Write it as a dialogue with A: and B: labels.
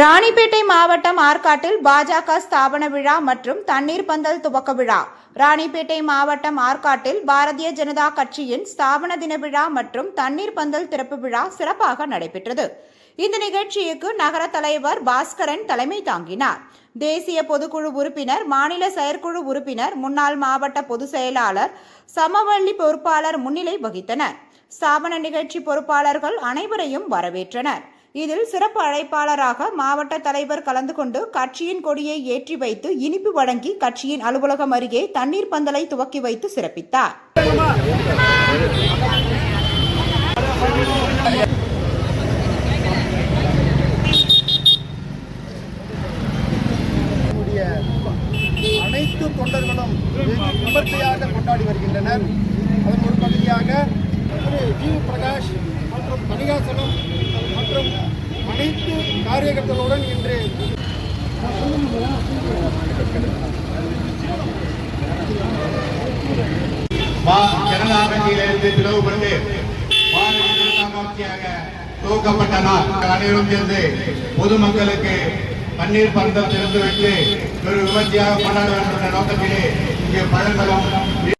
A: ராணிப்பேட்டை மாவட்டம் ஆற்காட்டில் பாஜக ஸ்தாபன விழா மற்றும் தண்ணீர் பந்தல் துவக்க விழா. ராணிப்பேட்டை மாவட்டம் ஆற்காட்டில் பாரதிய ஜனதா கட்சியின் ஸ்தாபன தின விழா மற்றும் தண்ணீர் பந்தல் திறப்பு விழா சிறப்பாக நடைபெற்றது. இந்த நிகழ்ச்சிக்கு நகர தலைவர் பாஸ்கரன் தலைமை தாங்கினார். தேசிய பொதுக்குழு உறுப்பினர் மாநில செயற்குழு உறுப்பினர் முன்னாள் மாவட்ட பொதுச் செயலாளர் சமவள்ளி பொறுப்பாளர் முன்னிலை வகித்தனர். ஸ்தாபன நிகழ்ச்சி பொறுப்பாளர்கள் அனைவரையும் வரவேற்றனர். இதில் சிறப்பு அழைப்பாளராக மாவட்ட தலைவர் கலந்து கொண்டு கட்சியின் கொடியை ஏற்றி வைத்து இனிப்பு வழங்கி கட்சியின் அலுவலகம் அருகே தண்ணீர் பந்தலை துவக்கி வைத்து சிறப்பித்தார்.
B: அனைத்து தொண்டர்களும் விமர்சையாக கொண்டாடி வருகின்றனர். அதன் ஒரு பகுதியாக திரு ஜி பிரகாஷ் மற்றும் மற்றும் அனைத்து காரியகர்த்தர்களுடன் இன்று
C: பா- ஜனதா கட்சியிலிருந்து பிளவுபட்டு பாரதிய ஜனதா கட்சியாக துவக்கப்பட்ட நாள். அனைவரும் சேர்ந்து பொதுமக்களுக்கு பன்னீர் பந்தம் திறந்து வைத்து ஒரு விமர்சையாக கொண்டாட வேண்டும் என்ற நோக்கத்திலே இங்கே பழங்களும்